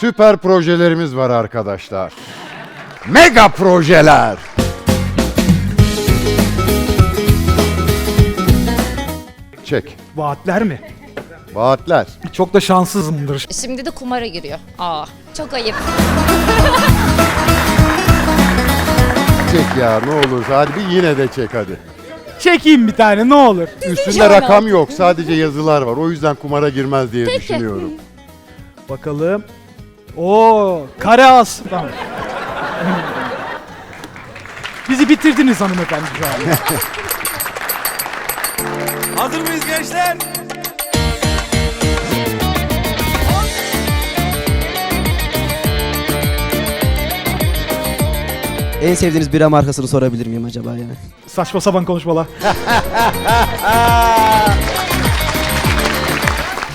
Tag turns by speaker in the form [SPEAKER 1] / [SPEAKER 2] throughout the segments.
[SPEAKER 1] Süper projelerimiz var arkadaşlar. Mega projeler. Çek.
[SPEAKER 2] Vaatler mi?
[SPEAKER 1] Vaatler.
[SPEAKER 2] Çok da şanssızımdır.
[SPEAKER 3] Şimdi de kumara giriyor. Aa çok ayıp.
[SPEAKER 1] Çek ya ne olur. Hadi bir yine de çek hadi.
[SPEAKER 2] Çekeyim bir tane ne olur.
[SPEAKER 1] Üstünde rakam yok. Sadece yazılar var. O yüzden kumara girmez diye düşünüyorum.
[SPEAKER 2] Bakalım. Oo, kare as. Tamam. Bizi bitirdiniz hanımefendi şu an.
[SPEAKER 4] Hazır mıyız gençler?
[SPEAKER 5] En sevdiğiniz bira markasını sorabilir miyim acaba yani?
[SPEAKER 2] Saçma sapan konuşmalar.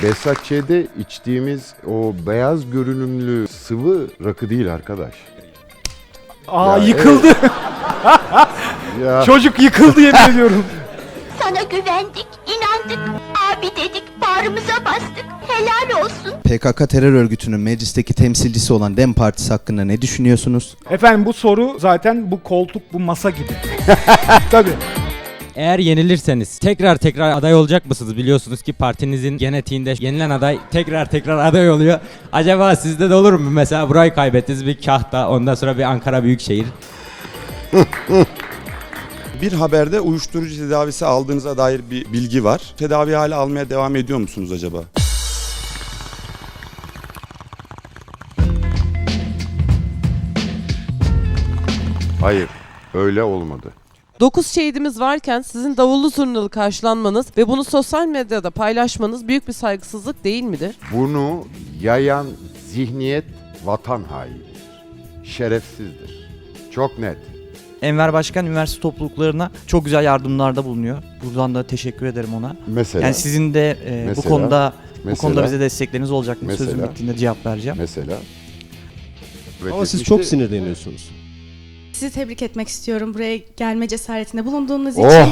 [SPEAKER 1] Besatçe'de içtiğimiz o beyaz görünümlü sıvı rakı değil arkadaş.
[SPEAKER 2] Aa
[SPEAKER 1] Ya,
[SPEAKER 2] yıkıldı.
[SPEAKER 1] Ya
[SPEAKER 2] Çocuk yıkıldı yemin ediyorum.
[SPEAKER 6] Sana güvendik, inandık. Abi dedik, bağrımıza bastık. Helal olsun.
[SPEAKER 7] PKK terör örgütünün meclisteki temsilcisi olan DEM Partisi hakkında ne düşünüyorsunuz?
[SPEAKER 2] Efendim bu soru zaten bu koltuk bu masa gibi. Tabii.
[SPEAKER 8] Eğer yenilirseniz tekrar tekrar aday olacak mısınız? Biliyorsunuz ki partinizin genetiğinde yenilen aday tekrar tekrar aday oluyor. Acaba sizde de olur mu? Mesela burayı kaybettiniz bir kahta ondan sonra bir Ankara Büyükşehir.
[SPEAKER 9] Bir haberde uyuşturucu tedavisi aldığınıza dair bir bilgi var. Tedavi hala almaya devam ediyor musunuz acaba?
[SPEAKER 1] hayır öyle olmadı.
[SPEAKER 10] 9 şehidimiz varken sizin davullu zurnalı karşılanmanız ve bunu sosyal medyada paylaşmanız büyük bir saygısızlık değil midir?
[SPEAKER 1] Bunu yayan zihniyet vatan hainidir. Şerefsizdir. Çok net.
[SPEAKER 4] Enver Başkan üniversite topluluklarına çok güzel yardımlarda bulunuyor. Buradan da teşekkür ederim ona.
[SPEAKER 1] Mesela
[SPEAKER 4] Yani sizin de e, bu
[SPEAKER 1] Mesela?
[SPEAKER 4] konuda bu
[SPEAKER 1] Mesela?
[SPEAKER 4] konuda bize destekleriniz olacak mı? Sözüm
[SPEAKER 1] Mesela?
[SPEAKER 4] bittiğinde cevap vereceğim.
[SPEAKER 1] mesela
[SPEAKER 11] Ama siz çok sinirleniyorsunuz.
[SPEAKER 6] Sizi tebrik etmek istiyorum buraya gelme cesaretinde bulunduğunuz için.
[SPEAKER 1] Oh!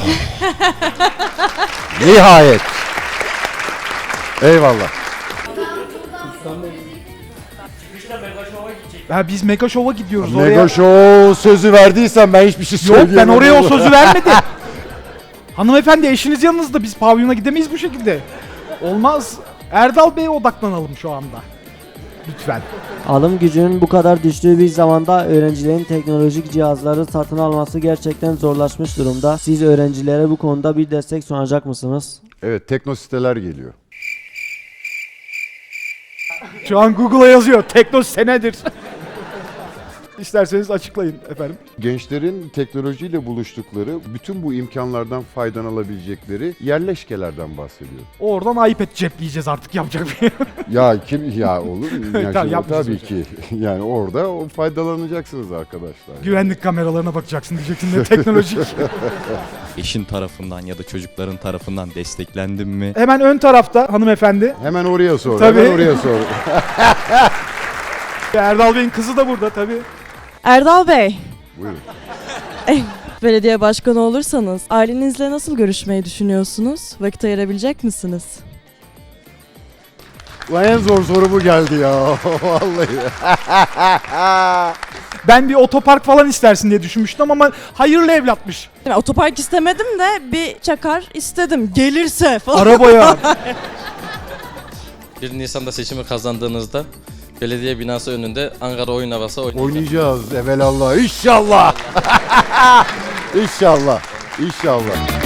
[SPEAKER 1] Nihayet. Eyvallah.
[SPEAKER 2] Ha, biz Mega Show'a gidiyoruz
[SPEAKER 1] Mega
[SPEAKER 2] oraya.
[SPEAKER 1] Show sözü verdiysen ben hiçbir şey
[SPEAKER 2] Yok
[SPEAKER 1] söyleyemem.
[SPEAKER 2] ben oraya o sözü vermedim. Hanımefendi eşiniz yanınızda biz pavyona gidemeyiz bu şekilde. Olmaz. Erdal Bey'e odaklanalım şu anda. Lütfen.
[SPEAKER 5] Alım gücünün bu kadar düştüğü bir zamanda öğrencilerin teknolojik cihazları satın alması gerçekten zorlaşmış durumda. Siz öğrencilere bu konuda bir destek sunacak mısınız?
[SPEAKER 1] Evet tekno siteler geliyor.
[SPEAKER 2] Şu an Google'a yazıyor. Tekno senedir. İsterseniz açıklayın efendim.
[SPEAKER 1] Gençlerin teknolojiyle buluştukları, bütün bu imkanlardan faydalanabilecekleri yerleşkelerden bahsediyor.
[SPEAKER 2] Oradan iPad cepleyeceğiz artık yapacak bir şey.
[SPEAKER 1] Ya kim ya olur mu? Ya
[SPEAKER 2] Tamam,
[SPEAKER 1] şimdi tabii ki. Yani orada o faydalanacaksınız arkadaşlar.
[SPEAKER 2] Güvenlik kameralarına bakacaksın diyeceksin de teknolojik.
[SPEAKER 11] Eşin tarafından ya da çocukların tarafından desteklendim mi?
[SPEAKER 2] Hemen ön tarafta hanımefendi.
[SPEAKER 1] Hemen oraya sor.
[SPEAKER 2] Tabii.
[SPEAKER 1] Hemen oraya sor.
[SPEAKER 2] Erdal Bey'in kızı da burada tabii.
[SPEAKER 10] Erdal Bey,
[SPEAKER 1] Buyurun.
[SPEAKER 10] belediye başkanı olursanız ailenizle nasıl görüşmeyi düşünüyorsunuz? Vakit ayırabilecek misiniz?
[SPEAKER 1] Ulan en zor soru bu geldi ya. Vallahi.
[SPEAKER 2] Ben bir otopark falan istersin diye düşünmüştüm ama hayırlı evlatmış.
[SPEAKER 10] otopark istemedim de bir çakar istedim. Gelirse falan.
[SPEAKER 2] Arabaya.
[SPEAKER 11] 1 Nisan'da seçimi kazandığınızda belediye binası önünde Ankara oyun havası oynayacağız.
[SPEAKER 1] Oynayacağız evelallah. İnşallah. İnşallah. İnşallah.